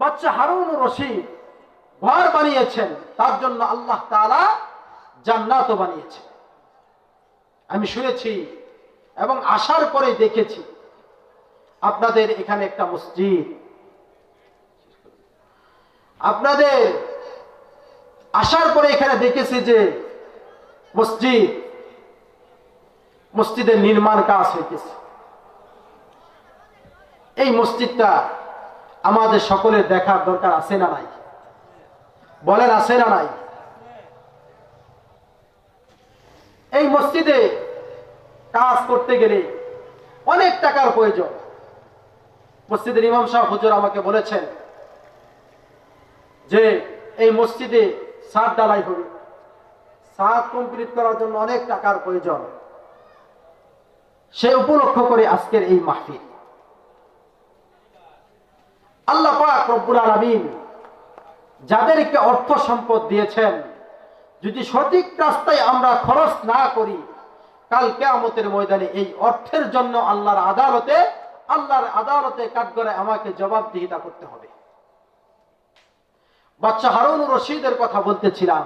বাচ্চা হারুন রশিদ ঘর বানিয়েছেন, তার জন্য আল্লাহ তাআলা জান্নাতও বানিয়েছেন। আমি শুনেছি এবং আসার পরে দেখেছি, আপনাদের এখানে একটা মসজিদ। আপনাদের আসার পরে এখানে দেখেছি যে মসজিদ, মসজিদের নির্মাণ কাজ হইতেছে। এই মসজিদটা আমাদের সকলের দেখার দরকার আছে না নাই? বলেন আছে না নাই? এই মসজিদে কাজ করতে গেলে অনেক টাকার প্রয়োজন। মসজিদের ইমাম সাহেব হুজুর আমাকে বলেছেন যে এই মসজিদে সাত ডালাই হবে। সাত কমপ্লিট করার জন্য অনেক টাকার প্রয়োজন। সে উপলক্ষ করে আজকের এই মাহফিল। আল্লাহ রব্বুল আলামিন যাদেরকে অর্থ সম্পদ দিয়েছেন, যদি সঠিক রাস্তায় আমরা খরচ না করি, কাল কেয়ামতের ময়দানে এই অর্থের জন্য আল্লাহর আদালতে আল্লাহর আদালতে কাঠগড়ে আমাকে জবাবদিহিতা করতে হবে। বাচ্চা হারুন রশিদের কথা বলতেছিলাম,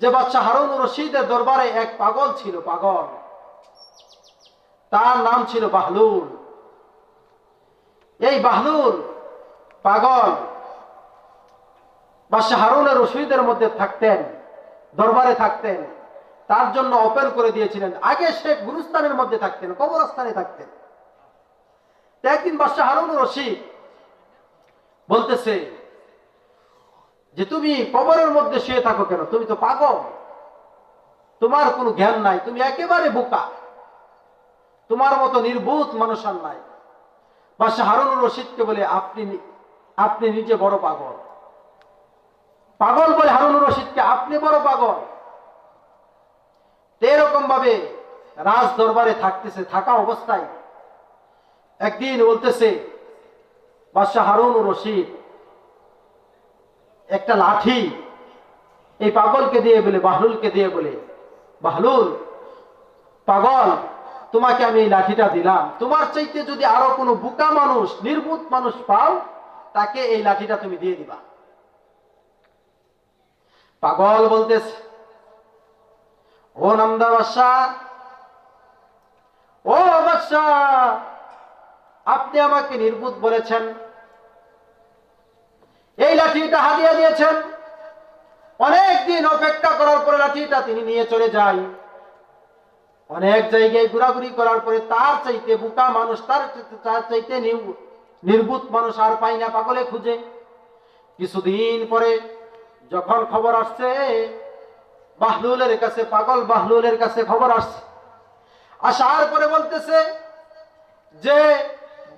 যে বাচ্চা হারুন রশিদের দরবারে এক পাগল ছিল পাগল, তার নাম ছিল বাহলুল। এই বাহলুল পাগল। বাদশাহ হারুনের রশিদের মধ্যে থাকতেন, দরবারে থাকতেন। তার জন্য ওপেন করে দিয়েছিলেন। আগে সে গুরুস্থানের মধ্যে থাকতেন, কবরস্থানে থাকতেন। একদিন বাদশাহ হারুন রশিদ বলতেছে যে, তুমি কবরের মধ্যে শুয়ে থাকো কেন? তুমি তো পাগল। তোমার কোনো জ্ঞান নাই। তুমি একেবারে বোকা। তোমার মতো নির্বোধ মানুষ আর নাই। বাদশাহ হারুন রশিদকে বলে আপনি আপনি নিজে বড় পাগল। পাগল বলে হারুন রশিদকে আপনি বড় পাগল। এরকম ভাবে রাজ দরবারে থাকতেছে, থাকা অবস্থায়। একদিন বলতেছে বাদশাহ হারুন রশিদ, একটা লাঠি এই পাগলকে দিয়ে বলে, বাহলুলকে দিয়ে বলে, বাহলুল, পাগল তোমাকে আমি এই লাঠিটা দিলাম। তোমার চাইতে যদি আরও কোনো বুকা মানুষ নির্বুত মানুষ পাও, তাকে এই লাঠিটা তুমি দিয়ে দিবা। পাগল বলতেছে, ও নামদা বাদশাহ ও বাদশাহ আপনি আমাকে নির্বুত বলেছেন। এই লাঠিটা হারিয়ে দিয়েছেন। অনেক দিন অপেক্ষা করার পরে লাঠিটা তিনি নিয়ে চলে যায়। অনেক জায়গায় ঘোরাঘুরি করার পরে তার চাইতে বুকা মানুষ, তার তার চাইতে নির্বুত মানুষ আর পাই না, পাগলে খুঁজে। কিছুদিন পরে যখন খবর আসছে, বাহলুলের কাছে, পাগল বাহলুলের কাছে খবর আসছে। আসার পরে বলতেছে যে,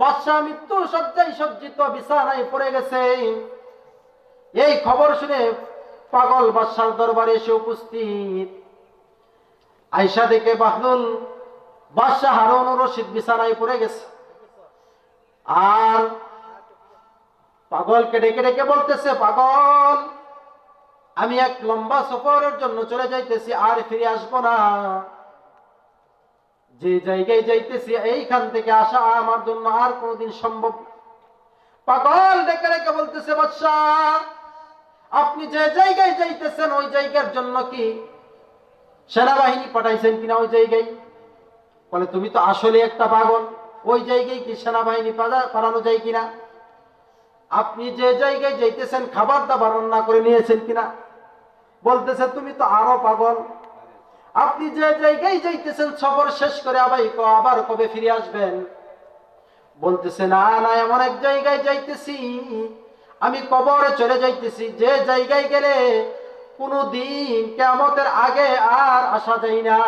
বাদশাহ মৃত্যু সজ্জায় সজ্জিত, বিছানায় পড়ে গেছে। এই খবর শুনে পাগল বাদশার দরবারে এসে উপস্থিত। আয়সা দেখে বাহলুল বাদশাহ হারুন রশিদ বিছানায় পড়ে গেছে। আর পাগলকে ডেকে ডেকে বলতেছে, পাগল, আমি এক লম্বা সফরের জন্য চলে যাইতেছি, আর ফিরে আসব না। যে জায়গায় যাইতেছি, এইখান থেকে আসা আমার জন্য আর কোনোদিন সম্ভব পাগল ডেকে ডেকে বলতেছে, বাদশাহ, আপনি যে জায়গায় যাইতেছেন, ওই জায়গার জন্য কি সেনাবাহিনী পাঠাইছেন কিনা ওই জায়গায়? বলে, তুমি তো আসলে একটা পাগল। ওই জায়গায় কি সেনাবাহিনী পাঠা- পাঠানো যায় কিনা? আপনি যে জায়গায় যাইতেছেন, খাবার দাবার রান্না করে নিয়েছেন কিনা? বলতেছে, তুমি তো আরও পাগল। আপনি যে জায়গায় যাইতেছেন, সফর শেষ করে আবার আবার কবে ফিরে আসবেন? বলতেছে, না না, এমন এক জায়গায় যাইতেছি। আমি কবরে চলে যাইতেছি। যে জায়গায় গেলে কোনো দিন কেমতের আগে আর আসা যায় না।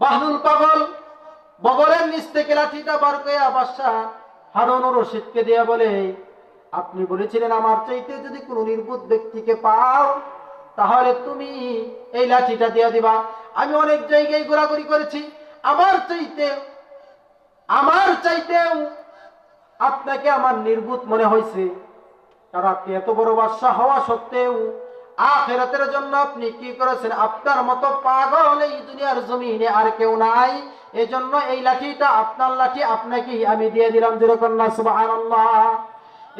বাহলুল পাগল, বগলের নিচ থেকে লাঠিটা বার করে বাদশাহ হারুন রশিদকে দিয়ে বলে, আপনি বলেছিলেন আমার চাইতে যদি কোনো নির্বুধ ব্যক্তিকে পাও, তাহলে তুমি এই লাঠিটা দিয়ে দিবা। আমি অনেক জায়গায় ঘোরাঘুরি করেছি। আমার চাইতে, আমার চাইতেও আপনাকে আমার নির্বুত মনে হয়েছে কারণ আপনি এত বড় বাদশাহ হওয়া সত্ত্বেও আখেরাতের জন্য আপনি কি করেছেন? আপনার মতো পাগল এই দুনিয়ার জমিনে আর কেউ নাই। এজন্য এই লাঠিটা, আপনার লাঠি আপনাকে আমি দিয়ে দিলাম যেরকম না, সুবহানাল্লাহ।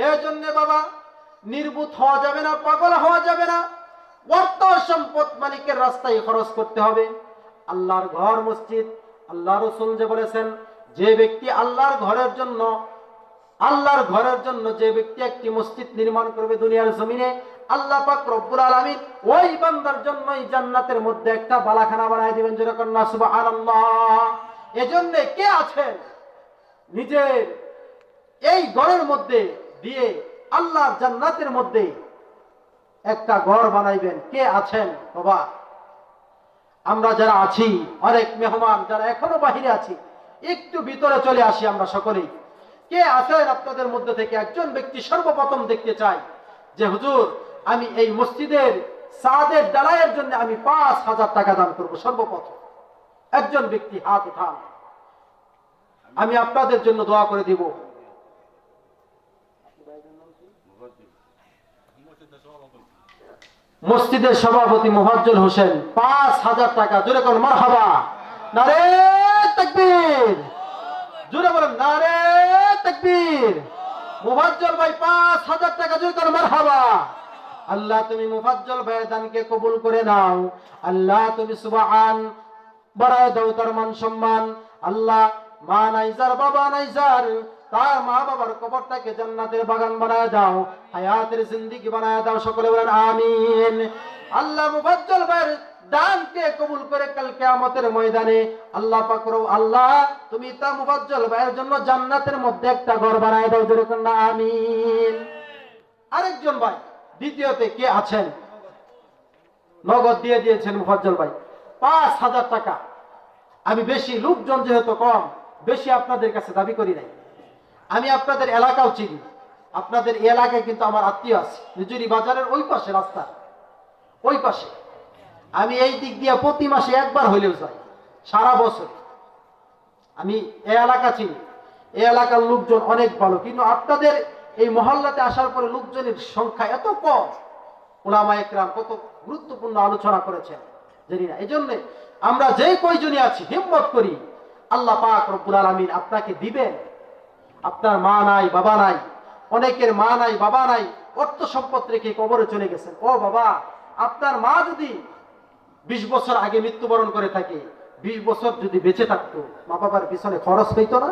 এই জন্য বাবা, নির্বুত হওয়া যাবে না, পাগল হওয়া যাবে না। অর্থ সম্পদ মালিকের রাস্তায় খরচ করতে হবে। আল্লাহর ঘর মসজিদ, আল্লাহ রসুল যে বলেছেন, যে ব্যক্তি আল্লাহর ঘরের জন্য আল্লাহর ঘরের জন্য যে ব্যক্তি একটি মসজিদ নির্মাণ করবে দুনিয়ার জমিনে, আল্লাহ পাক রব্বুল আলামিন ওই বান্দার জন্যই জান্নাতের মধ্যে একটা বালাখানা বানায় দিবেন যেরকম না, সুবহানাল্লাহ। এজন্য কে আছেন? নিজের এই ঘরের মধ্যে দিয়ে আল্লাহর জান্নাতের মধ্যে একটা ঘর বানাইবেন। কে আছেন? বাবা, আমরা যারা আছি, অনেক মেহমান যারা এখনও বাহিরে আছি, একটু ভিতরে চলে আসি আমরা সকলেই। কে আছেন আপনাদের মধ্যে থেকে একজন ব্যক্তি সর্বপ্রথম দেখতে চাই? যে হুজুর, আমি এই মসজিদের সাদের ডালাইয়ের জন্য আমি পাঁচ হাজার টাকা দান করব সর্বপ্রথম। একজন ব্যক্তি হাত উঠান। আমি আপনাদের জন্য দোয়া করে দিব। মসজিদের সভাপতি মোহাজ্জল হোসেন, পাঁচ হাজার টাকা। জোরে করেন মার হাবা নারে তকবীর। জোরে বলেন, নারে তকবীর। মুফাজ্জল ভাই পাঁচ হাজার টাকা জোরে করেন মার হাবা আল্লাহ তুমি মুফাজ্জল দানকে কবুল করে নাও। আল্লাহ তুমি সুবহান দাও তার মান সম্মান। আল্লাহ মা বাবা নাইজার, তার মা বাবার কবরটাকে জান্নাতের বাগান বানায় দাও, হায়াতের জিন্দিগি বানায় দাও, সকলে বলেন আমিন। আল্লাহ মুফাজ্জল ভাইয়ের দানকে কবুল করে কাল কিয়ামতের ময়দানে আল্লাহ পাক রব আল্লাহ, তুমি তা মুফাজ্জল ভাইয়ের জন্য জান্নাতের মধ্যে একটা ঘর বানায় দাও যেরকম না আমিন। আরেকজন ভাই, দ্বিতীয়তে কে আছেন? নগদ দিয়ে দিয়েছেন মুফাজ্জল ভাই। পাঁচ হাজার টাকা। আমি বেশি, লোকজন যেহেতু কম, বেশি আপনাদের কাছে দাবি করি নাই। আমি আপনাদের এলাকাও চিনি। আপনাদের এলাকায় কিন্তু আমার আত্মীয় আছে। নিজুরি বাজারের ওই পাশে রাস্তা। ওই পাশে। আমি এই দিক দিয়ে প্রতি মাসে একবার হইলেও যাই, সারা বছর। আমি এই এলাকা চিনি এই এলাকার লোকজন অনেক ভালো, কিন্তু আপনাদের এই মহল্লাতে আসার পরে লোকজনের সংখ্যা এত কম। ওলামা একরাম কত গুরুত্বপূর্ণ আলোচনা করেছেন, জানি না। এই জন্যে আমরা যে কয়জনই আছি, হিম্মত করি, আল্লাহ পাক রব্বুল আলামিন আপনাকে দিবেন। আপনার মা নাই, বাবা নাই, অনেকের মা নাই, বাবা নাই, অর্থ সম্পদ রেখে কবরে চলে গেছেন। ও বাবা, আপনার মা যদি বিশ বছর আগে মৃত্যুবরণ করে থাকে, বিশ বছর যদি বেঁচে থাকতো, মা বাবার পিছনে খরচ হইতো না?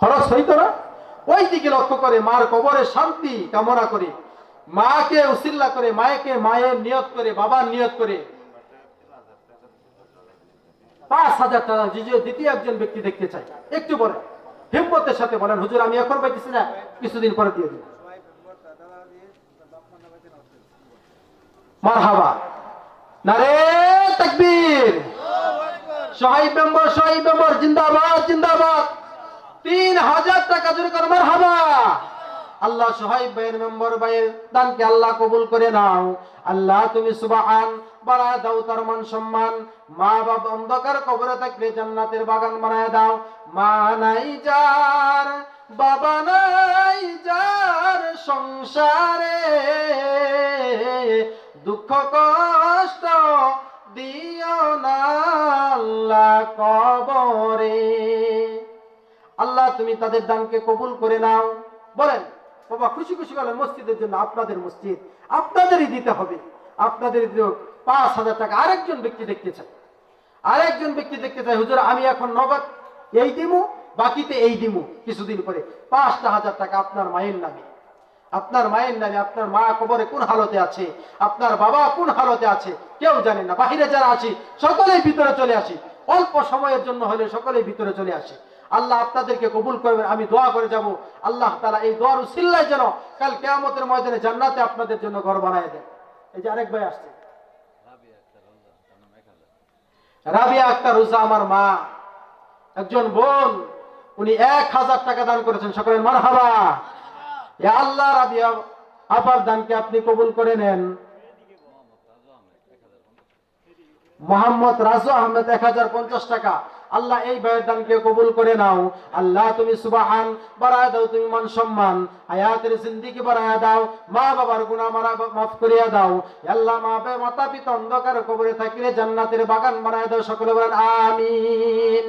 খরচ হইতো না? ওই দিকে লক্ষ্য করে মার কবরে শান্তি কামনা করে। মাকে উসিল্লা করে, মায়েকে মায়ের নিয়ত করে, বাবার নিয়ত করে। পাঁচ হাজার টাকা দ্বিতীয় দ্বিতীয় একজন ব্যক্তি দেখতে চাই। একটু বলেন। হিম্মতের সাথে বলেন, হুজুর, আমি এখন পাইতেছি না, কিছুদিন পরে দিয়ে দিন। মারহাবা। নারে তাকবীর। শহীদ মেম্বার শহীদ মেম্বার, জিন্দাবাদ জিন্দাবাদ। তিন হাজার টাকা জোরে করে মারহাবা। আল্লাহ সোহাইব ভাইয়ের মেম্বার ভাইয়ের দানকে আল্লাহ কবুল করে নাও। আল্লাহ তুমি সুবাহান বাড়ায় দাও তার মান সম্মান। মা বাবা অন্ধকার কবরে থাকলে জান্নাতের বাগান বানায় দাও। মা নাই যার, বাবা নাই যার সংসারে। দুঃখ কষ্ট দিও না আল্লাহ কবরে। আল্লাহ, তুমি তাদের দানকে কবুল করে নাও। বলেন, বাবা, খুশি খুশি বলেন মসজিদের জন্য, আপনাদের মসজিদ। আপনাদেরই দিতে হবে। আপনাদের পাঁচ হাজার টাকা। আরেকজন ব্যক্তি দেখতে চায়। আরেকজন ব্যক্তি দেখতে চায়, হুজুর, আমি এখন নগদ এই দিমু, বাকিতে এই দিমু। কিছুদিন পরে, পাঁচটা হাজার টাকা আপনার মায়ের নামে। আপনার মায়ের নামে আপনার মা কবরে কোন হালতে আছে? আপনার বাবা কোন হালতে আছে? কেউ জানে না। বাহিরে যারা আছি, সকলেই ভিতরে চলে আসি। অল্প সময়ের জন্য হলে সকলেই ভিতরে চলে আসে। আল্লাহ আপনাদেরকে কবুল করবেন, আমি দোয়া করে যাব। আল্লাহ তারা এই দোয়ার উসিল্লায় যেন কাল কেয়ামতের ময়দানে জান্নাতে আপনাদের জন্য ঘর বানায় দেন। এই যে আরেক ভাই আসছে। রাবিয়া আক্তার রুজা আমার মা। একজন বোন, উনি এক হাজার টাকা দান করেছেন। সকলের মার হাবা আল্লাহ রাবিয়া আপার দানকে আপনি কবুল করে নেন। মোহাম্মদ রাজু আহমেদ এক হাজার পঞ্চাশ টাকা। আল্লাহ এই ভাইয়ের দানকে কবুল করে নাও। আল্লাহ তুমি সুবাহান, বাড়ায় দাও তুমি মান সম্মান। হায়াতের জিন্দিগি বাড়ায় দাও। মা বাবার গুনাহ মারা মাফ করিয়া দাও। আল্লাহ, মা বাবা, মাতা পিতা অন্ধকার কবরে থাকিলে জান্নাতের বাগান বানায় দাও। সকলে বলেন, আমিন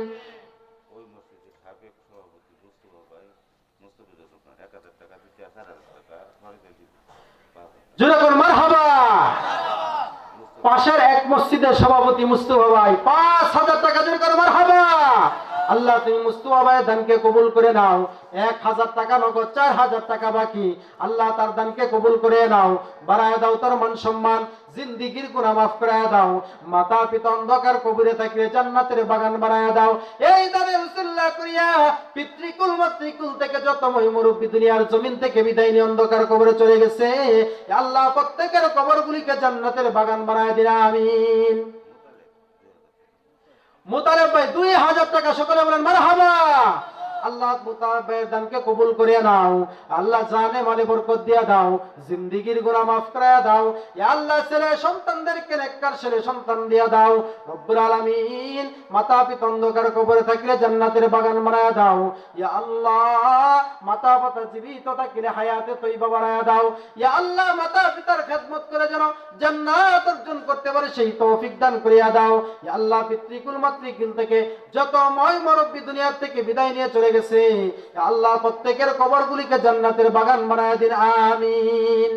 ওই মসজিদের সাবেক সভাপতি মুস্তফা ভাই মুস্তফিজুর রহমান এক হাজার টাকা দিতে চার হাজার টাকা সরকারি দিতে পাশের এক মসজিদের সভাপতি মুস্তফা ভাই পাঁচ হাজার টাকা জোর করে মারহাবা। আল্লাহ, তুমি মুস্তফা ভাইয়ের দানকে কবুল করে নাও। এক হাজার টাকা নগদ, চার হাজার টাকা বাকি। আল্লাহ তার দানকে কবুল করে নাও। বাড়ায় দাও তার মান সম্মান, জিন্দিগির গুণা মাফ করায় দাও। মাতা পিতা অন্ধকার কবুরে থাকিলে জান্নাতের বাগান বানায় দাও। এই দানে উসুল্লাহ করিয়া পিতৃকুল, মাতৃকুল থেকে যত মই মুরব্বী দুনিয়ার জমিন থেকে বিদায় নিয়ে অন্ধকার কবরে চলে গেছে। আল্লাহ প্রত্যেকের কবরগুলিকে জান্নাতের বাগান বানায় দিন, আমিন। মুতালেব ভাই দুই হাজার টাকা সকলে বলেন মারহাবা! আল্লাহ মুতালেবের দানকে কবুল করিয়া নাও। আল্লাহ জানে মালে বরকত দিয়া দাও। জিন্দিগির গুনাহ মাফ করিয়া দাও। ইয়া আল্লাহ ছেলে সন্তানদেরকে নেককার ছেলে সন্তান দিয়া দাও। রব্বুল আলামিন মাতা পিতা অন্ধকার কবরে থাকলে জান্নাতের বাগান বানায়া দাও। ইয়া আল্লাহ মাতা পিতা জীবিত থাকলে হায়াতে তৈবা বানায়া দাও। ইয়া আল্লাহ মাতা পিতার খেদমত করে যেন জান্নাত অর্জন করতে পারে সেই তৌফিক দান করিয়া দাও। ইয়া আল্লাহ পিতৃকুল মাতৃকুল থেকে যত ময় মুরব্বী দুনিয়ার থেকে বিদায় নিয়ে চলে গেছে। আল্লাহ প্রত্যেকের কবরগুলিকে জান্নাতের বাগান বানায় দিন, আমিন।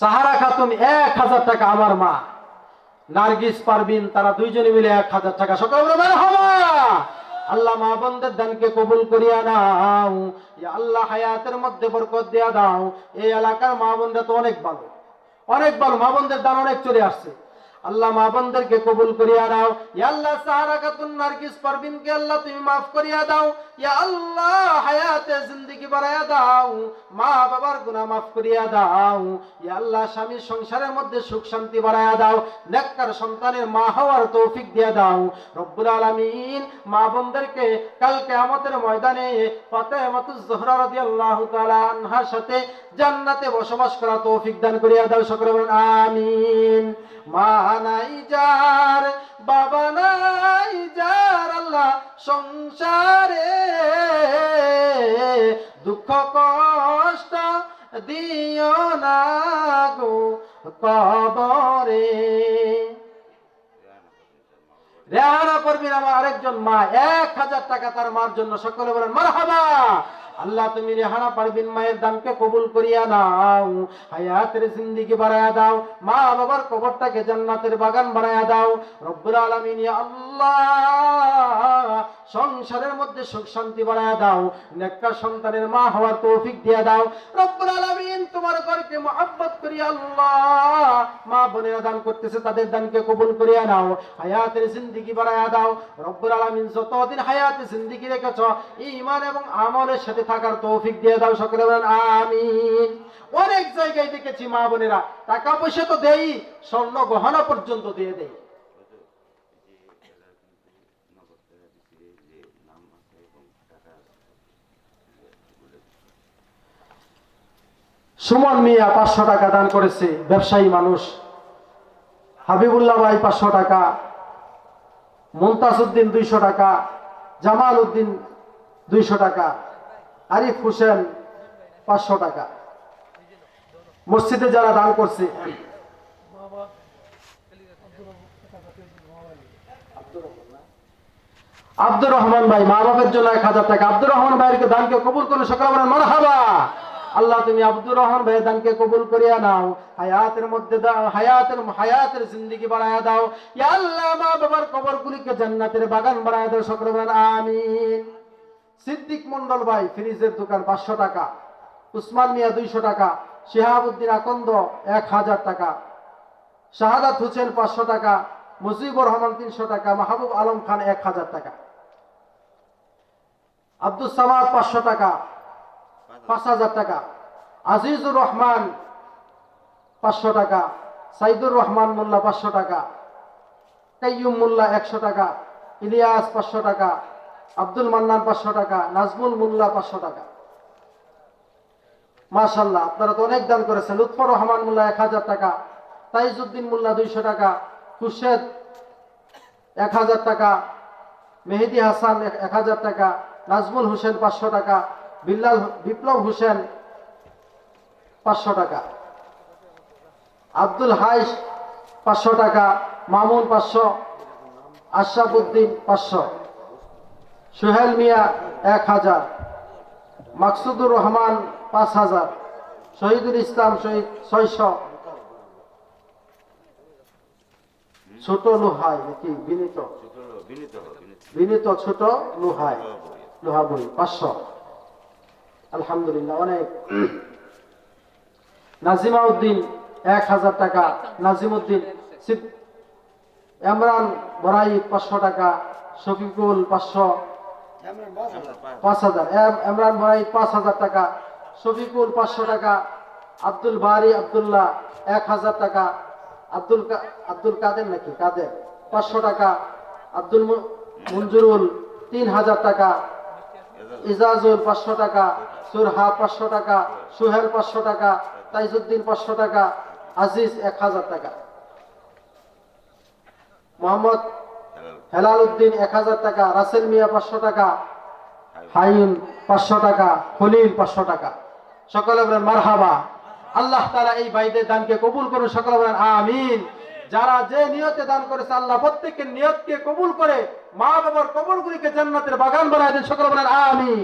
সাহারা খাতুন, এক হাজার টাকা আমার মা। নার্গিস পারবিন তারা দুইজনে মিলে এক হাজার টাকা। সকাল আল্লাহ মা বন্ধের দানকে কবুল করিয়া নাও। আল্লাহ হায়াতের মধ্যে বরকত দিয়া দাও। এই এলাকার মা বোনরা তো অনেক ভালো। অনেক ভালো। মা বোনদের দান অনেক চলে আসছে। আল্লাহ মা বোনদেরকে কবুল করিয়া দাও। ইয়া আল্লাহ সাহারা খাতুন নার্গিস পারবিনকে আল্লাহ তুমি মাফ করিয়া দাও। ইয়া আল্লাহ হায়াতে জিন্দেগি বাড়াইয়া দাও। মা বাবার গুনাহ মাফ করিয়া দাও। ইয়া আল্লাহ স্বামীর সংসারের মধ্যে সুখ শান্তি বাড়াইয়া দাও। নেককার সন্তানের মা হওয়ার তৌফিক দিয়া দাও। রব্বুল আলামিন মা বোনদেরকে কাল কিয়ামতের ময়দানে ফাতেমাতুজ জোহরা রাদিয়াল্লাহু তাআলা আনহার সাথে জান্নাতে বসবাস করা তৌফিক দান করিয়া দাও। সকলে বলেন, আমিন। মা নাই যার, বাবা নাই যার, আল্লাহ সংসারে দুঃখ কষ্ট দিও না গো কবরে। রেহানা করবেন আমার আরেকজন মা, এক হাজার টাকা তার মার জন্য। সকলে বলেন, মারহাবা। আল্লাহ তুমি রেহানা পারবিন মায়ের দানকে কবুল করিয়া নাও। হায়াতের জিন্দিগি বাড়ায়া দাও। মা বাবার কবরটাকে জান্নাতের বাগান বানায়া দাও। রব্বুল আলামিন আল্লাহ, সংসারের মধ্যে সুখ শান্তি বাড়ায়া দাও। নেককার সন্তানের মা হওয়ার তৌফিক দিয়া দাও। রব্বুল আলামিন তোমার ঘরকে মহব্বত করিয়া আল্লাহ। মা বোনেরা দান করতেছে, তাদের দানকে কবুল করিয়া নাও। হায়াতের জিন্দিগি বাড়ায়া দাও। রব্বুল আলামিন যতদিন হায়াতে জিন্দিগি রেখেছ, ঈমান এবং আমলের সাথে থাকার তৌফিক দিয়ে দাও সকলে বলেন, আমিন। অনেক জায়গায় দেখেছি মা বোনেরা, টাকা পয়সা তো দেই, স্বর্ণ গহনা পর্যন্ত দিয়ে দেয় সুমন মিয়া পাঁচশো টাকা দান করেছে, ব্যবসায়ী মানুষ। হাবিবুল্লাহ ভাই পাঁচশো টাকা মুমতাজ উদ্দিন দুইশো টাকা জামাল উদ্দিন দুইশো টাকা, আরিফ হোসেন পাঁচশো টাকা। মসজিদে যারা দান করছে, আব্দুর রহমান ভাই মা বাবার জন্য এক হাজার টাকা। আব্দুর রহমান ভাইয়ের দানকে কবুল করে সকাল মারা মারহাবা। আল্লাহ তুমি আব্দুর রহমান ভাইয়ের দানকে কবুল করিয়া নাও। হায়াতের মধ্যে দাও, হায়াতের হায়াতের জিন্দিগি বাড়ায়া দাও। আল্লাহ, মা বাবার কবরগুলিকে জান্নাতের বাগান বাড়ায়া দাও, সকলে বলেন, আমিন। সিদ্দিক মন্ডল ভাই, ফ্রিজের দোকান পাঁচশো টাকা, উসমান মিয়া দুইশো টাকা, শিহাবুদ্দিন আকন্দ এক হাজার টাকা, শাহাদাত হোসেন পাঁচশো টাকা, মুজিবুর রহমান তিনশো টাকা, মাহবুব আলম খান এক হাজার টাকা আব্দুল সামাদ পাঁচশো টাকা পাঁচ হাজার টাকা। আজিজুর রহমান পাঁচশো টাকা, সাইদুর রহমান মোল্লা পাঁচশো টাকা মোল্লা একশো টাকা, ইলিয়াস পাঁচশো টাকা, আব্দুল মান্নান পাঁচশো টাকা, নাজমুল মোল্লা পাঁচশো টাকা। মাশাল্লাহ আপনারা তো অনেক দান করেছেন। লুৎফর রহমান মোল্লা এক হাজার টাকা তাইজুদ্দিন মোল্লা দুইশো টাকা, খুরশেদ এক হাজার টাকা, মেহেদি হাসান এক হাজার টাকা, নাজমুল হোসেন পাঁচশো টাকা বিল্লাল বিপ্লব হোসেন পাঁচশো টাকা। আব্দুল হাইস পাঁচশো টাকা মামুন পাঁচশো আশরাফ উদ্দিন পাঁচশো সোহেল মিয়া এক হাজার মাকসুদুর রহমান পাঁচ হাজার শহীদুল ইসলাম শহীদ ছয়শো। ছোট লোহাই নাকি বিনীত? ছোট বিনীত ছোট লোহাই। লোহা বই পাঁচশো। আলহামদুলিল্লাহ, অনেক। নাজিমা উদ্দিন এক হাজার টাকা। নাজিম উদ্দিন সিদ- ইমরান বড়াই পাঁচশো টাকা। শফিকুল, পাঁচশো। পাঁচ- হাজার। এমরান বরাই পাঁচ হাজার টাকা। শফিকুল, পাঁচশো টাকা। আব্দুল বারি, আব্দুল্লাহ, এক হাজার টাকা। আব্দুল আব্দুল কাদের নাকি? কাদের? পাঁচশো টাকা। আব্দুল মঞ্জুরুল, তিন হাজার টাকা। ইজাজুল, পাঁচশো টাকা। সুরহা পাঁচশো টাকা, সুহেল পাঁচশো টাকা, তাইজুদ্দিন পাঁচশো টাকা, আজিজ এক হাজার টাকা। মোহাম্মদ হেলাল হেলাল উদ্দিন এক হাজার টাকা, রাসেল মিয়া পাঁচশো টাকা হাইন পাঁচশো টাকা, খলিল পাঁচশো টাকা। সকলে বলেন, মারহাবা। আল্লাহ তারা এই ভাইদের দানকে কবুল করুন, সকলে বলেন, আমিন। যারা যে নিয়তে দান করেছে, আল্লাহ প্রত্যেকের নিয়তকে কবুল করে মা বাবার কবরগুলিকে জান্নাতের বাগান বানায় দেন, সকলে বলেন, আমিন।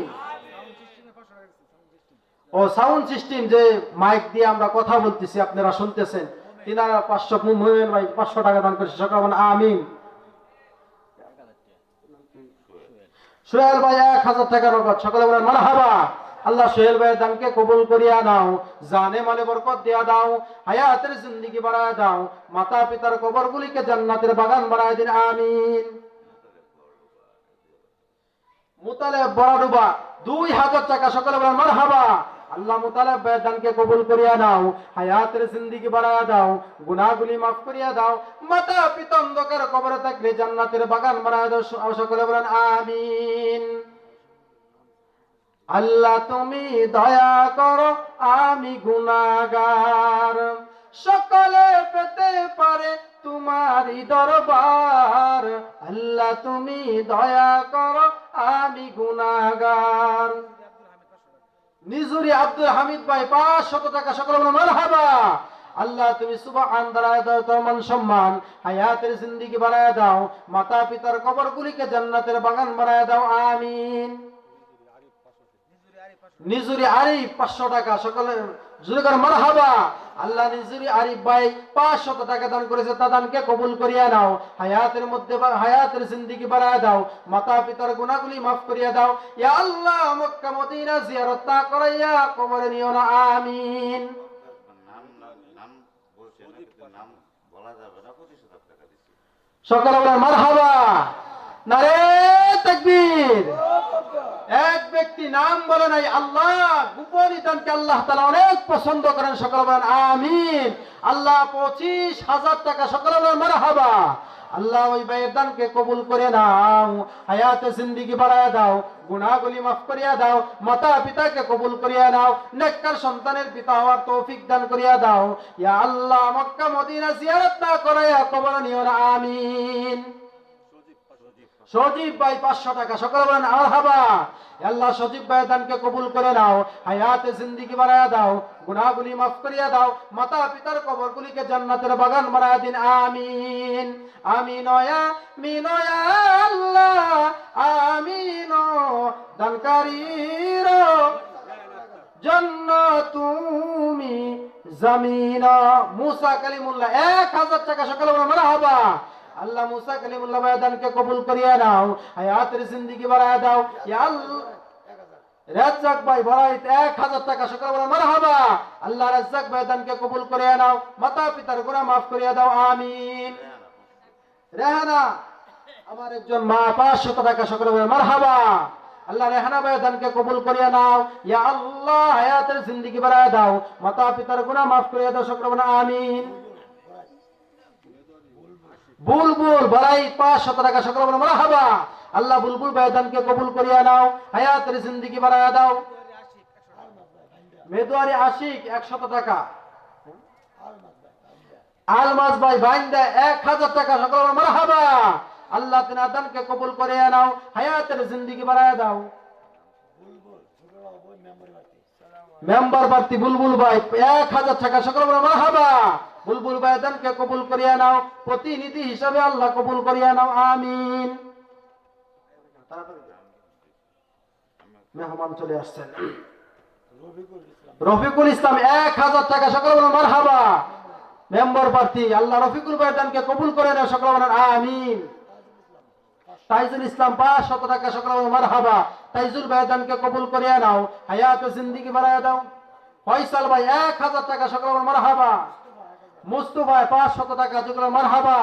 ও সাউন্ড সিস্টেম যে মাইক দিয়ে আমরা কথা বলতেছি, আপনারা শুনতেছেন। তিনারা পাঁচশো মুভমেন্ট ভাই পাঁচশো টাকা দান করেছে। সকলে আমিন। সোহেল ভাই এক হাজার টাকা সকলে বলেন আল্লাহ সোহেল ভাইয়ের কবুল করিয়া নাও। জানে মালে বরকত দিয়া দাও। হায়াতের জিন্দিগি বাড়ায় দাও। মাতা পিতার কবরগুলিকে জান্নাতের বাগান বাড়ায় দিন। আমিন। মুতালে বড়ডুবা, দুই হাজার টাকা। সকলে বলেন, মারহাবা। আল্লাহ মুতালে ভাইয়ের দানকে কবুল করিয়া নাও, হায়াতের জিন্দিগি বাড়ায় দাও, গুনাহগুলি মাফ করিয়া দাও, মাতা পিতা অন্ধকার কবরে থাকলে জান্নাতের বাগান বাড়ায় দাও সকলে বলেন, আমিন। আল্লাহ তুমি দয়া করো, আমি গুনাগার সকলে পেতে পারে তোমারই দরবার। আল্লাহ তুমি দয়া করো, আমি গুনাগার নিজুরি আব্দুল হামিদ ভাই, পাঁচশত টাকা সকল মারহাবা। আল্লাহ, তুমি সুবহান দাঁড়ায় দাও, তোমার সম্মান। হায়াতের জিন্দিগি বানায় দাও মাতা পিতার কবরগুলিকে জান্নাতের বাগান বানায় দাও, আমিন। নিজুরি আরিফ পাঁচশো টাকা। সকলে জুড়ে করে মারহাবা, আল্লাহ আরিফ ভাই টাকা দান করেছে, তা দানকে কবুল করিয়া নাও, হায়াতের মধ্যে হায়াতের জিন্দিগি দাও মাতা পিতার গুণাগুলি মাফ করিয়া দাও। ইয়া আল্লাহ, মক্কা, মদিনা জিয়ারত তা করাইয়া কবরে নিও না, আমিন। নাম না- নাম বলছে না কিন্তু নাম বলা যাবে না পঁচিশ হাজার টাকা দিচ্ছি সকলে বলেন মারহাবা, নারে তাকবীর। এক ব্যক্তি নাম বলে নাই, আল্লাহ গোপন ইতানকে আল্লাহ তালা অনেক পছন্দ করেন সকলে বলেন, আমিন। আল্লাহ পঁচিশ হাজার টাকা সকলে বলেন, মারহাবা। আল্লাহ ওই ভাইয়ের দানকে কবুল করে নাও, হায়াতে জিন্দিগি বাড়ায় দাও, গুনাহগুলি মাফ করিয়া দাও মাতা পিতাকে কবুল করিয়া নাও, নেককার সন্তানের পিতা হওয়ার তৌফিক দান করিয়া দাও। ইয়া আল্লাহ মক্কা মদিনা জিয়ারত না করাইয়া কবর নিও আমিন। সজীব ভাই পাঁচশো টাকা, সকলে বলেন আলহাবা আল্লাহ সজীব ভাই দানকে কবুল করে নাও, হায়াতে জিন্দিগি বাড়ায়া দাও, গুনাহগুলি মাফ করিয়া দাও মাতা পিতার কবরগুলিকে জান্নাতের বাগান বাড়ায়া দিন, আমিন। আমিন ওয়া মিনয়া আল্লাহ, আমিন দানকারীর জন্য তুমি জমিন। মুসা কালিমুল্লাহ, এক হাজার টাকা, সকালে বলে মারহাবা। আল্লাহ মুসা কালিমুল্লাহ ময়দানকে কবুল করিয়া নাও, হায়াতের জিন্দিগি বাড়ায় দাও। ইয়া আল্লাহ রাজ্জাক ভাই বড়াইতে এক হাজার টাকা বলে মারহাবা। আল্লাহ রাজ্জাক ভাই দানকে কবুল করিয়া নাও। মাতা পিতার গুনাহ মাফ করিয়া দাও, আমিন। রেহানা, আমার একজন মা, পাঁচশত টাকা বলে মারহাবা। আল্লাহ রেহানা ভাই দানকে কবুল করিয়া নাও। ইয়া আল্লাহ, হায়াতের জিন্দিগি বাড়ায় দাও। মাতা পিতার গুনাহ মাফ করিয়া দাও বলে আমিন। বুলবুল বাড়াই পাঁচশত টাকা সকলে বলে মারহাবা। আল্লাহ বুলবুল ভাই দানকে কবুল করিয়া নাও, হায়াতের জিন্দিগি বাড়ায় দাও। মেদুয়ারি আশিক একশত টাকা। আলমাস ভাই বাইন্দা, এক হাজার টাকা সকল মারহাবা। আল্লাহ তিনা দানকে কবুল করে নাও, হায়াতের জিন্দিগি বাড়ায় দাও। মেম্বার প্রার্থী বুলবুল ভাই, এক হাজার টাকা সকল মারহাবা। বুলবুল ভাই দানকে কবুল করিয়া নাও, প্রতিনিধি হিসাবে আল্লাহ কবুল করিয়া নাও, আমিন। মেহমান চলে আসছেন। রফিকুল ইসলাম, এক হাজার টাকা, সকল মারহাবা। মেম্বার প্রার্থী, আল্লাহ রফিকুল ভাইদানকে কবুল করে নেয় সকল আমিন। তাইজুল ইসলাম পাঁচ শত টাকা, সকল মার হাবা তাইজুল ভাইদানকে কবুল করিয়া নাও, হায়াত জিন্দিগি বাড়াইয়া দাও। ফয়সাল ভাই, এক হাজার টাকা, সকল মার হাবা মুস্তু ভাই পাঁচ শত টাকা সকল মার হাবা